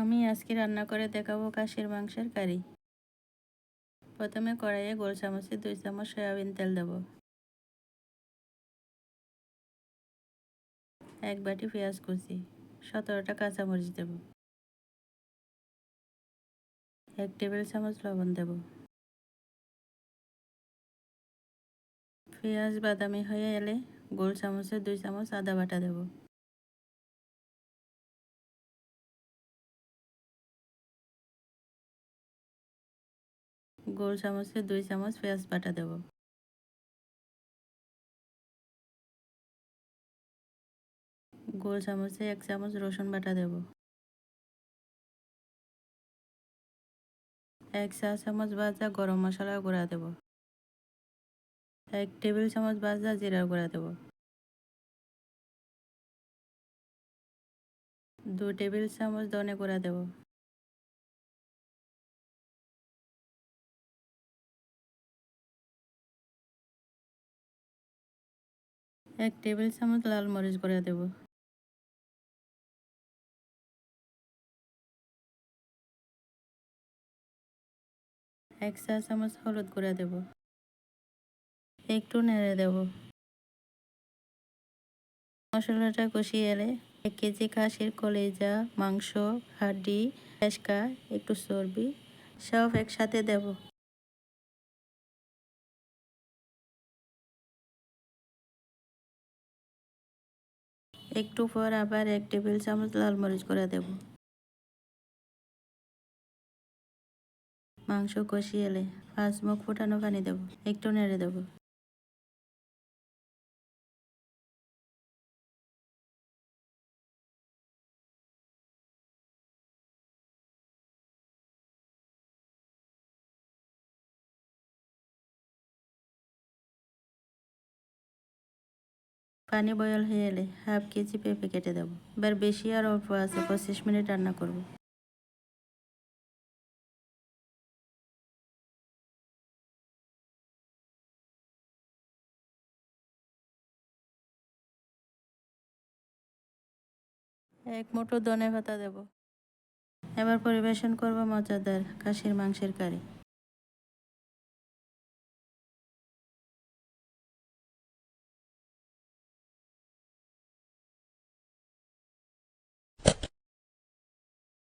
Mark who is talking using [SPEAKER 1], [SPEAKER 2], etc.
[SPEAKER 1] আমি আজকে রান্না করে দেখাবো কাশির মাংসের কারি। প্রথমে কড়াইয়ে গোল চামচে দুই চামচ সয়াবিন তেল দেব। এক বাটি পেঁয়াজ কুচি, সতেরোটা কাঁচামরিচ দেব। এক টেবিল চামচ লবণ দেব। পেঁয়াজ বাদামি হয়ে এলে গোল চামচে দুই চামচ আদা বাটা দেব। গোল চামচে দুই চামচ পেঁয়াজ বাটা দেব। গোল চামচে এক চামচ রসুন বাটা দেব। এক চা চামচ ভাজা গরম মশলা গুঁড়া দেব। এক টেবিল চামচ ভাজা জিরা গুঁড়া দেব। দু টেবিল চামচ ধনে গুঁড়া দেব। এক টেবিল চামচ লাল মরিচ গুঁড়া দেব। এক চা চামচ হলুদ গুঁড়া দেব। একটু নেড়ে দেব। মশলাটা কষিয়ে এলে এক কেজি খাসির কলেজা, মাংস, হাড্ডি পেশকা একটু চর্বি সব একসাথে দেব। একটু পর আবার এক টেবিল চামচ লাল মরিচ করে দেব। মাংস কষিয়ে এলে, পাঁচ মুখ ফুটানো পানি দেব, একটু নেড়ে দেব। পানি বয়ল হয়ে এলে হাফ কেজি পেঁপে কেটে দেবো। এবার বেশি আর অল্প আছে, পঁচিশ মিনিট রান্না করব। এক মুঠো ধনে পাতা দেব। এবার পরিবেশন করব মজাদার খাসির মাংসের কারি।